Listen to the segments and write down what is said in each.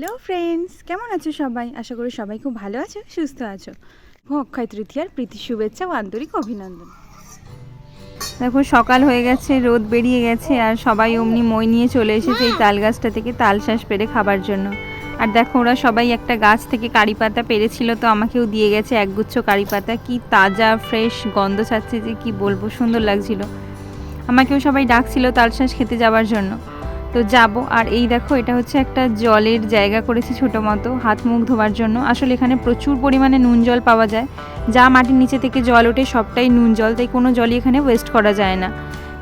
Hello friends, কেমন আছো সবাই? আশা করি সবাই খুব ভালো আছো, সুস্থ আছো। অক্ষয় তৃতীয়ার প্রীতি, শুভেচ্ছা ও আন্তরিক অভিনন্দন। দেখো, সকাল হয়ে গেছে, রোদ বেরিয়ে গেছে, আর সবাই অমনি মই নিয়ে চলে এসেছে এই তাল গাছটা থেকে তাল শ্বাস পেরে খাবার জন্য। আর দেখো, ওরা সবাই একটা গাছ থেকে কারি পাতা পেরেছিল, তো আমাকেও দিয়ে গেছে একগুচ্ছ কারি পাতা। কি তাজা, ফ্রেশ গন্ধ ছাড়ছে যে কি বলব, সুন্দর লাগছিল। আমাকেও সবাই ডাকছিল তালশ্বাস খেতে যাওয়ার জন্য। তো যাব। আর এই দেখো, এটা হচ্ছে একটা জলের জায়গা করেছে ছোটো মতো, হাত মুখ ধোয়ার জন্য। আসলে এখানে প্রচুর পরিমাণে নুন জল পাওয়া যায়। যা মাটির নিচে থেকে জল ওঠে, সবটাই নুন জল, তাই কোনো জলই এখানে ওয়েস্ট করা যায় না।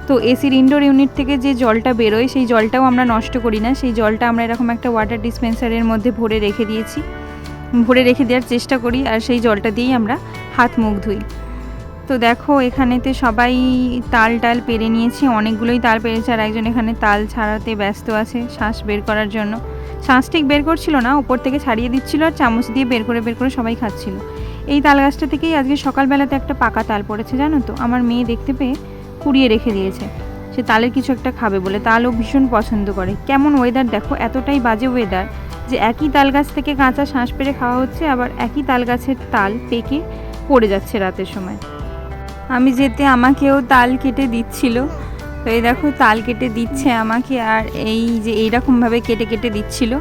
তো এসির ইনডোর ইউনিট থেকে যে জলটা বেরোয়, সেই জলটাও আমরা নষ্ট করি না। সেই জলটা আমরা এরকম একটা ওয়াটার ডিসপেন্সারের মধ্যে ভরে রেখে দিয়েছি। ভরে রেখে দেওয়ার চেষ্টা করি, আর সেই জলটা দিয়েই আমরা হাত মুখ ধুই। তো দেখো, এখানেতে সবাই তাল টাল পেরে নিয়েছি, অনেকগুলোই তাল পেরেছে, আর একজন এখানে তাল ছাড়াতে ব্যস্ত আছে শ্বাস বের করার জন্য। শ্বাস ঠিক বের করছিল না উপর থেকে ছাড়িয়ে দিচ্ছিল আর চামচ দিয়ে বের করে বের করে সবাই খাচ্ছিল। এই তাল গাছটা থেকেই আজকে সকালবেলাতে একটা পাকা তাল পড়েছে, জানো তো? আমার মেয়ে দেখতে পেয়ে কুড়িয়ে রেখে দিয়েছে। সে তালের কিছু একটা খাবে বলে, তালও ভীষণ পছন্দ করে। কেমন ওয়েদার দেখো, এতটাই বাজে ওয়েদার যে একই তাল গাছ থেকে কাঁচা শ্বাস পেরে খাওয়া হচ্ছে, আবার একই তাল গাছের তাল পেকে পড়ে যাচ্ছে রাতের সময়। আমি যেতে আমাকেও তাল কেটে দিচ্ছিল। তো এই দেখো তাল কেটে দিচ্ছে আমাকে আর এই যে এইরকমভাবে কেটে কেটে দিচ্ছিল।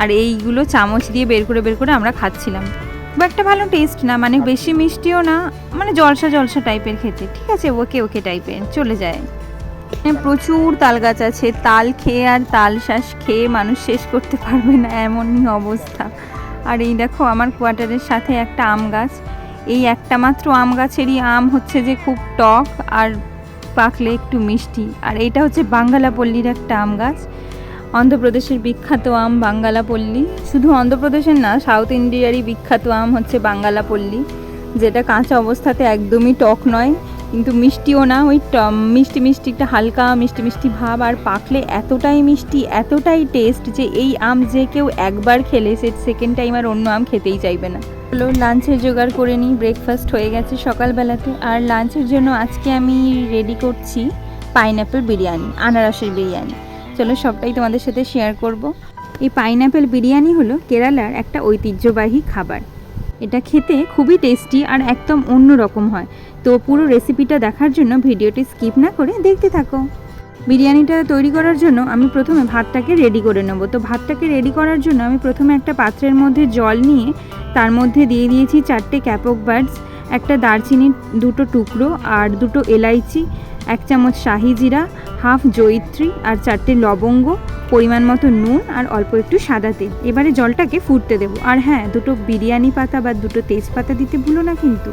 আর এইগুলো চামচ দিয়ে বের করে বের করে আমরা খাচ্ছিলাম। খুব একটা ভালো টেস্ট না মানে বেশি মিষ্টিও না মানে জলসা জলসা টাইপের খেতে। ঠিক আছে ওকে ওকে টাইপের চলে যায়। প্রচুর তাল গাছ আছে তাল খেয়ে আর তাল শ্বাস খেয়ে মানুষ শেষ করতে পারবে না এমনই অবস্থা। আর এই দেখো আমার কোয়ার্টারের সাথে একটা আম গাছ। এই একটা মাত্র আম গাছেরই আম হচ্ছে যে খুব টক আর পাকলে একটু মিষ্টি। আর এইটা হচ্ছে বাঙ্গালাপল্লীর একটা আম গাছ। অন্ধ্রপ্রদেশের বিখ্যাত আম বাঙ্গালাপল্লী। শুধু অন্ধ্রপ্রদেশের না, সাউথ ইন্ডিয়ারই বিখ্যাত আম হচ্ছে বাঙ্গালাপল্লী, যেটা কাঁচা অবস্থাতে একদমই টক নয়, কিন্তু মিষ্টিও না। ওই মিষ্টি মিষ্টি একটা হালকা মিষ্টি মিষ্টি ভাব, আর পাকলে এতটাই মিষ্টি, এতটাই টেস্ট যে এই আম যে কেউ একবার খেলে, সে সেকেন্ড টাইম আর অন্য আম খেতেই চাইবে না। হলো লাঞ্চের জোগাড় করে নিই ব্রেকফাস্ট হয়ে গেছে সকালবেলাতে। আর লাঞ্চের জন্য আজকে আমি রেডি করছি পাইনঅ্যাপেল বিরিয়ানি, আনারসের বিরিয়ানি। চলো সবটাই তোমাদের সাথে শেয়ার করব। এই পাইনঅ্যাপেল বিরিয়ানি হলো কেরালার একটা ঐতিহ্যবাহী খাবার। এটা খেতে খুবই টেস্টি আর একদম অন্য রকম হয়। তো পুরো রেসিপিটা দেখার জন্য ভিডিওটি স্কিপ না করে দেখতে থাকো। বিরিয়ানিটা তৈরি করার জন্য আমি প্রথমে ভাতটাকে রেডি করে নেব। তো ভাতটাকে রেডি করার জন্য আমি প্রথমে একটা পাত্রের মধ্যে জল নিয়ে তার মধ্যে দিয়ে দিয়েছি চারটে ক্যাপক বার্ডস, একটা দারচিনির দুটো টুকরো আর দুটো এলাইচি, এক চামচ শাহি জিরা, হাফ জয়িত্রী আর চারটে লবঙ্গ, পরিমাণ মতো নুন আর অল্প একটু সাদা তেল। এবারে জলটাকে ফুটতে দেবো। আর হ্যাঁ দুটো বিরিয়ানি পাতা বা দুটো তেজপাতা দিতে ভুলো না কিন্তু।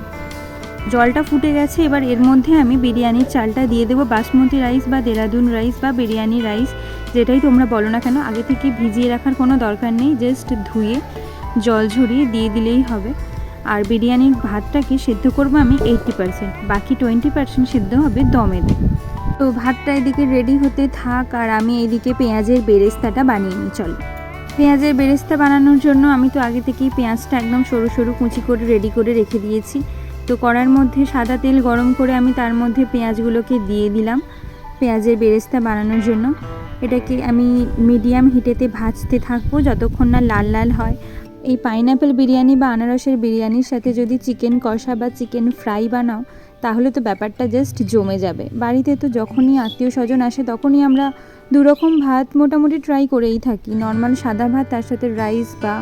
জলটা ফুটে গেছে, এবার এর মধ্যে আমি বিরিয়ানির চালটা দিয়ে দেবো। বাসমতি রাইস বা দেরাদুন রাইস বা বিরিয়ানি রাইস, যেটাই তোমরা বলো না কেন, আগে থেকে ভিজিয়ে রাখার কোনো দরকার নেই জাস্ট ধুয়ে জল ঝরিয়ে দিয়ে দিলেই হবে। আর বিরিয়ানির ভাতটাকে সিদ্ধ করব আমি এইটটি পারসেন্ট বাকি টোয়েন্টি পারসেন্ট সিদ্ধ হবে দমেতে তো ভাতটা এদিকে রেডি হতে থাক, আর আমি এদিকে পেঁয়াজের বেরেস্তাটা বানিয়ে নিই, চলো। পেঁয়াজের বেরেস্তা বানানোর জন্য আমি তো আগে থেকেই পেঁয়াজটা একদম সরু সরু কুচি করে রেডি করে রেখে দিয়েছি। তো কড়ার মধ্যে সাদা তেল গরম করে আমি তার মধ্যে পেঁয়াজগুলোকে দিয়ে দিলাম পেঁয়াজের বেরেস্তা বানানোর জন্য। এটাকে আমি মিডিয়াম হিটেতে ভাজতে থাকব যতক্ষণ না লাল লাল হয়। এই পাইনাপেল বিরিয়ানি বা আনারসের বিরিয়ানির সাথে যদি চিকেন কষা বা চিকেন ফ্রাই বানাও, তাহলে তো ব্যাপারটা জাস্ট জমে যাবে। বাড়িতে তো যখনই আত্মীয় স্বজন আসে, তখনই আমরা দুরকম ভাত মোটামুটি ট্রাই করেই থাকি। নর্মাল সাদা ভাত, তার সাথে রাইস বা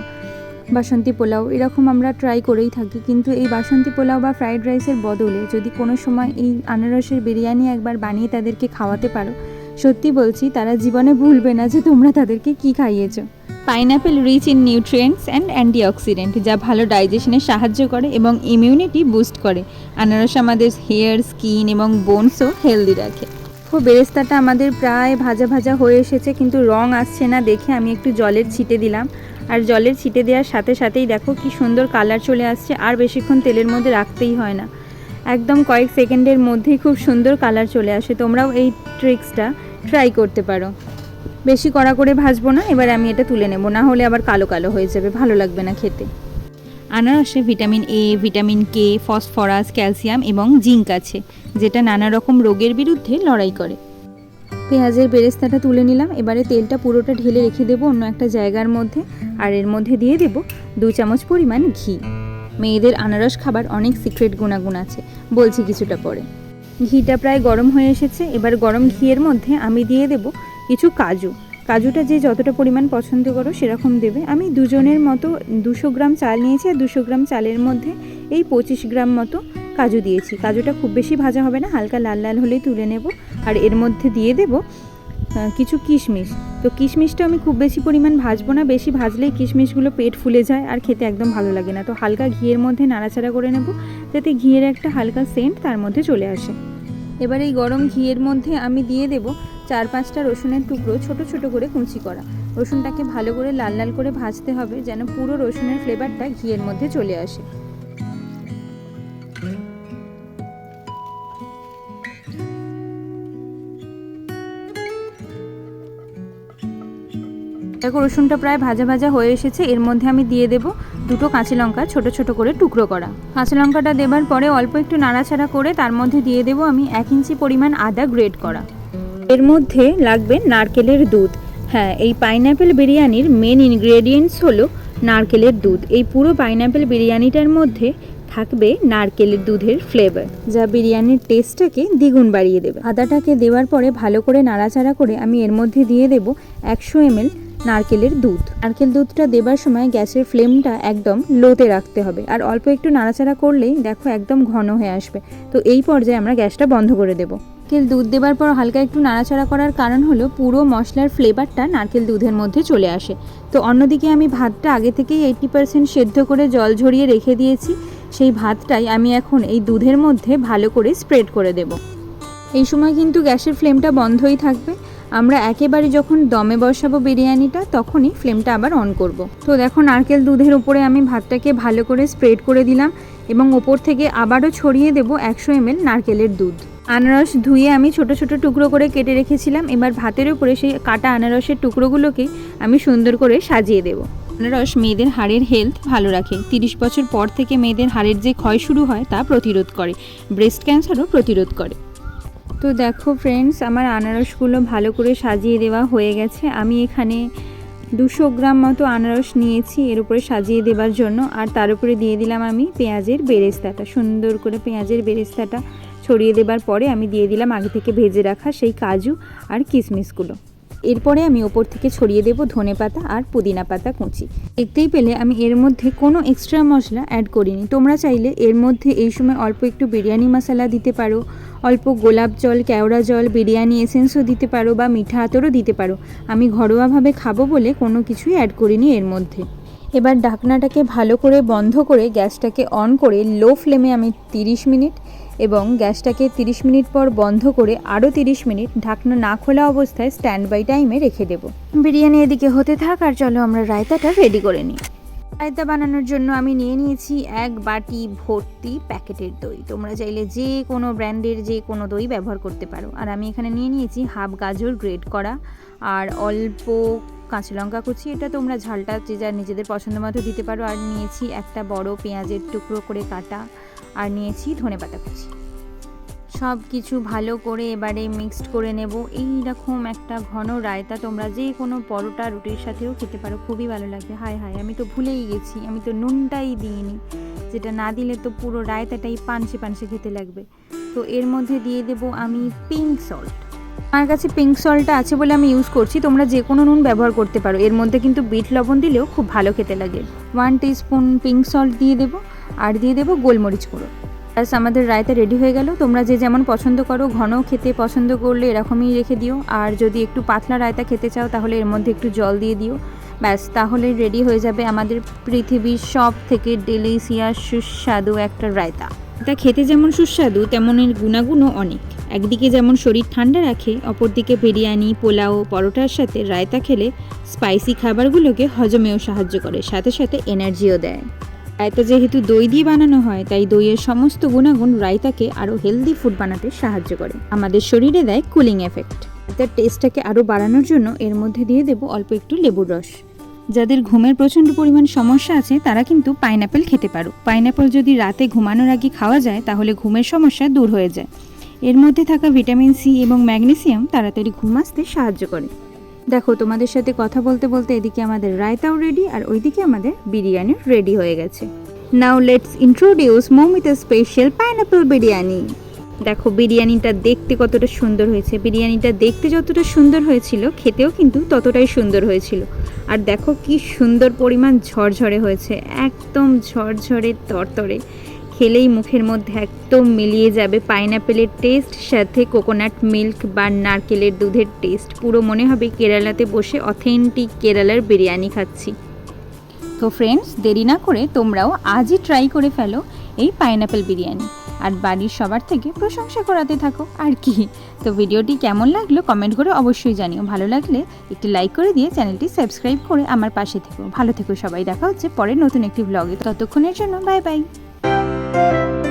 বাসন্তী পোলাও, এরকম আমরা ট্রাই করেই থাকি। কিন্তু এই বাসন্তী পোলাও বা ফ্রাইড রাইসের বদলে যদি কোনো সময় এই আনারসের বিরিয়ানি একবার বানিয়ে তাদেরকে খাওয়াতে পারো, সত্যি বলছি তারা জীবনে ভুলবে না যে তোমরা তাদেরকে কি খাইয়েছো। Pineapple rich in nutrients and antioxidant যা ভালো ডাইজেশনে সাহায্য করে এবং ইমিউনিটি বুস্ট করে। আনারস আমাদের হেয়ার স্কিন এবং বোনসও হেলদি রাখে। খুব বেরেস্তাটা আমাদের প্রায় ভাজা ভাজা হয়ে এসেছে, কিন্তু রং আসছে না দেখে আমি একটু জলের ছিটে দিলাম। আর জলের ছিটে দেওয়ার সাথে সাথেই দেখো কি সুন্দর কালার চলে আসছে, আর বেশিক্ষণ তেলের মধ্যে রাখতেই হয় না। একদম কয়েক সেকেন্ডের মধ্যেই খুব সুন্দর কালার চলে আসে, তোমরাও এই ট্রিক্সটা ট্রাই করতে পারো। বেশি কড়া করে ভাজবো না, এবার আমি এটা তুলে নেব, না হলে আবার কালো কালো হয়ে যাবে, ভালো লাগবে না খেতে। আনারসে vitamin A vitamin K phosphorus, calcium এবং জিঙ্ক আছে, যেটা নানা রকম রোগের বিরুদ্ধে লড়াই করে। পেঁয়াজের বেরেস্তাটা তুলে নিলাম। এবারে তেলটা পুরোটা ঢেলে রেখে দেবো অন্য একটা জায়গার মধ্যে। আর এর মধ্যে দিয়ে দেবো দু চামচ পরিমাণ ঘি। মেয়েদের আনারস খাবার অনেক সিক্রেট গুণাগুণ আছে, বলছি কিছুটা পরে। ঘিটা প্রায় গরম হয়ে এসেছে, এবার গরম ঘিয়ের মধ্যে আমি দিয়ে দেব কিছু কাজু। কাজুটা যে যতটা পরিমাণ পছন্দ করো সেরকম দেবে। আমি দুজনের মতো দুশো গ্রাম চাল নিয়েছি, আর দুশো গ্রাম চালের মধ্যে এই পঁচিশ গ্রাম মতো কাজু দিয়েছি। কাজুটা খুব বেশি ভাজা হবে না, হালকা লাল লাল হলেই তুলে নেব। আর এর মধ্যে দিয়ে দেব কিছু কিশমিশ। তো কিশমিশটা আমি খুব বেশি পরিমাণ ভাজবো না, বেশি ভাজলেই কিশমিশগুলো পেট ফুলে যায় আর খেতে একদম ভালো লাগে না। তো হালকা ঘিয়ের মধ্যে নাড়াচাড়া করে নেব, যাতে ঘিয়ের একটা হালকা সেন্ট তার মধ্যে চলে আসে। এবার এই গরম ঘিয়ের মধ্যে আমি দিয়ে দেব চার পাঁচটা রসুনের টুকরো ছোট ছোট করে কুচি করা। রসুনটাকে ভালো করে লাল লাল করে ভাজতে হবে, যেন পুরো রসুনের ফ্লেভারটা ঘিয়ের মধ্যে চলে আসে। দেখো রসুনটা প্রায় ভাজা ভাজা হয়ে এসেছে। এর মধ্যে আমি দিয়ে দেব দুটো কাঁচা লঙ্কা, ছোট ছোট করে টুকরো করা। কাঁচা লঙ্কাটা দেবার পরে অল্প একটু নাড়াচাড়া করে তার মধ্যে দিয়ে দেব আমি এক ইঞ্চি পরিমাণ আদা গ্রেট করা। এর মধ্যে লাগবে নারকেলের দুধ। হ্যাঁ এই পাইনাপেল বিরিয়ানির মেন ইনগ্রেডিয়েন্টস হলো নারকেলের দুধ। এই পুরো পাইনাপেল বিরিয়ানিটার মধ্যে থাকবে নারকেলের দুধের ফ্লেভার যা বিরিয়ানির টেস্টটাকে দ্বিগুণ বাড়িয়ে দেবে। আদাটাকে দেওয়ার পরে ভালো করে নাড়াচাড়া করে আমি এর মধ্যে দিয়ে দেব একশো এমএল নারকেলের দুধ। নারকেল দুধটা দেবার সময় গ্যাসের ফ্লেমটা একদম লোতে রাখতে হবে। আর অল্প একটু নাড়াচাড়া করলেই দেখো একদম ঘন হয়ে আসবে। তো এই পর্যায়ে আমরা গ্যাসটা বন্ধ করে দেবো। নারকেল দুধ দেবার পর হালকা একটু নাড়াচাড়া করার কারণ হলো পুরো মশলার ফ্লেভারটা নারকেল দুধের মধ্যে চলে আসে। তো অন্যদিকে আমি ভাতটা আগে থেকেই এইটি পার্সেন্ট সেদ্ধ করে জল ঝরিয়ে রেখে দিয়েছি। সেই ভাতটাই আমি এখন এই দুধের মধ্যে ভালো করে স্প্রেড করে দেব। এই সময় কিন্তু গ্যাসের ফ্লেমটা বন্ধই থাকবে। আমরা একেবারে যখন দমে বসাবো বিরিয়ানিটা, তখনই ফ্লেমটা আবার অন করব। তো দেখো, নারকেল দুধের উপরে আমি ভাতটাকে ভালো করে স্প্রেড করে দিলাম এবং ওপর থেকে আবারও ছড়িয়ে দেব একশো এমএল নারকেলের দুধ। আনারস ধুয়ে আমি ছোট ছোট টুকরো করে কেটে রেখেছিলাম, এবার ভাতের উপরে সেই কাটা আনারসের টুকরোগুলোকে আমি সুন্দর করে সাজিয়ে দেব। আনারস মেয়েদের হাড়ের হেলথ ভালো রাখে। তিরিশ বছর পর থেকে মেয়েদের হাড়ের যে ক্ষয় শুরু হয় তা প্রতিরোধ করে। ব্রেস্ট ক্যান্সারও প্রতিরোধ করে। তো দেখো ফ্রেন্ডস আমার আনারসগুলো ভালো করে সাজিয়ে দেওয়া হয়ে গেছে। আমি এখানে দুশো গ্রাম মতো আনারস নিয়েছি এর উপরে সাজিয়ে দেওয়ার জন্য। আর তার উপরে দিয়ে দিলাম আমি পেঁয়াজের বেরেস্তাটা। সুন্দর করে পেঁয়াজের বেরেস্তাটা ছড়িয়ে দেবার পরে আমি দিয়ে দিলাম আগে থেকে ভেজে রাখা সেই কাজু আর কিশমিশগুলো এরপরে আমি ওপর থেকে ছড়িয়ে দেব ধনে পাতা আর পুদিনা পাতা কুচি। দেখতেই পেলে আমি এর মধ্যে কোনো এক্সট্রা মশলা অ্যাড করিনি। তোমরা চাইলে এর মধ্যে এই সময় অল্প একটু বিরিয়ানি মশলা দিতে পারো। অল্প গোলাপ জল, কেওড়া জল, বিরিয়ানি, এসেন্সও দিতে পারো বা মিঠা আতরও দিতে পারো। আমি ঘরোয়াভাবে খাব বলে কোনো কিছুই অ্যাড করিনি এর মধ্যে। এবার ঢাকনাটাকে ভালো করে বন্ধ করে গ্যাসটাকে অন করে লো ফ্লেমে আমি তিরিশ মিনিট এবং গ্যাসটাকে তিরিশ মিনিট পর বন্ধ করে আরও তিরিশ মিনিট ঢাকনা না খোলা অবস্থায় স্ট্যান্ড বাই টাইমে রেখে দেবো। বিরিয়ানি এদিকে হতে থাক আর চলো আমরা রায়তাটা রেডি করে নিই। রায়তা বানানোর জন্য আমি নিয়ে নিয়েছি এক বাটি ভর্তি প্যাকেটের দই। তোমরা চাইলে যে কোনো ব্র্যান্ডের যে কোনো দই ব্যবহার করতে পারো। আর আমি এখানে নিয়ে নিয়েছি হাফ গাজর গ্রেড করা আর অল্প কাঁচা লঙ্কা কুচি। এটা তোমরা ঝালটা যে যার নিজেদের পছন্দ মতো দিতে পারো। আর নিয়েছি একটা বড় পেঁয়াজের টুকরো করে কাটা। আর নিয়েছি ধনেপাতা কুচি। সব কিছু ভালো করে এবারে মিক্সড করে নেব। এই রকম একটা ঘন রায়তা তোমরা যে কোনো পরোটা রুটির সাথেও খেতে পারো, খুবই ভালো লাগবে হায় হায়, আমি তো ভুলেই গেছি, আমি তো নুনটাই দিইনি। যেটা না দিলে তো পুরো রায়তাটাই পানসে পানসে খেতে লাগবে। তো এর মধ্যে দিয়ে দেব আমি পিঙ্ক সল্ট আমার কাছে পিঙ্ক সল্টটা আছে বলে আমি ইউজ করছি, তোমরা যে কোনো নুন ব্যবহার করতে পারো। এর মধ্যে কিন্তু বিট লবণ দিলেও খুব ভালো খেতে লাগে। ওয়ান স্পুন পিঙ্ক সল্ট দিয়ে দেবো, আর দিয়ে দেবো গোলমরিচ গুঁড়ো। ব্যাস আমাদের রায়তা রেডি হয়ে গেল, তোমরা যে যেমন পছন্দ করো ঘন খেতে পছন্দ করলে এরকমই রেখে দিও। আর যদি একটু পাতলা রায়তা খেতে চাও, তাহলে এর মধ্যে একটু জল দিয়ে দিও। ব্যাস, তাহলে রেডি হয়ে যাবে আমাদের পৃথিবীর সব থেকে ডেলিসিয়াস সুস্বাদু একটা রায়তা। এটা খেতে যেমন সুস্বাদু, তেমন এর গুণাগুণও অনেক। একদিকে যেমন শরীর ঠান্ডা রাখে, অপরদিকে বিরিয়ানি, পোলাও, পরোটার সাথে রায়তা খেলে স্পাইসি খাবারগুলোকে হজমেও সাহায্য করে, সাথে সাথে এনার্জিও দেয়। রায়তা যেহেতু দই দিয়ে বানানো হয়, তাই দইয়ের সমস্ত গুণাগুণ রায়তাকে আরও হেলদি ফুড বানাতে সাহায্য করে। আমাদের শরীরে দেয় কুলিং এফেক্ট রায়তার টেস্টটাকে আরও বাড়ানোর জন্য এর মধ্যে দিয়ে দেবো অল্প একটু লেবুর রস। যাদের ঘুমের প্রচণ্ড পরিমাণ সমস্যা আছে, তারা কিন্তু পাইনাপেল খেতে পারো। পাইনাপেল যদি রাতে ঘুমানোর আগে খাওয়া যায়, তাহলে ঘুমের সমস্যা দূর হয়ে যায়। এর মধ্যে থাকা ভিটামিন সি এবং ম্যাগনেসিয়াম তাড়াতাড়ি ঘুম আসতে সাহায্য করে। দেখো, তোমাদের সাথে কথা বলতে বলতে এদিকে আমাদের রায়তাও রেডি আর ওইদিকে আমাদের বিরিয়ানি রেডি হয়ে গেছে। Now let's introduce Moumita special pineapple biryani. দেখো, বিরিয়ানিটা দেখতে কতটা সুন্দর হয়েছে। বিরিয়ানিটা দেখতে যতটা সুন্দর হয়েছিল, খেতেও কিন্তু ততটাই সুন্দর হয়েছিল। আর দেখো, কি সুন্দর পরিমাণ ঝরঝরে হয়েছে। একদম ঝরঝরে, তরতরে। খেলেই মুখের মধ্যে একদম মিলিয়ে যাবে পাইনাপেলের টেস্ট সাথে কোকোনাট মিল্ক বা নারকেলের দুধের টেস্ট পুরো মনে হবে কেরালাতে বসে অথেন্টিক কেরালার বিরিয়ানি খাচ্ছি। তো ফ্রেন্ডস দেরি না করে তোমরাও আজই ট্রাই করে ফেলো এই পাইনাপেল বিরিয়ানি। আর বাড়ির সবার থেকে প্রশংসা করাতে থাকো, আর কি। তো ভিডিওটি কেমন লাগল কমেন্ট করে অবশ্যই জানিও। ভালো লাগলে একটি লাইক করে দিয়ে চ্যানেলটি সাবস্ক্রাইব করে আমার পাশে থেকো। ভালো থেকো সবাই। দেখা হচ্ছে পরে নতুন একটি ব্লগে ততক্ষণের জন্য বাই বাই Música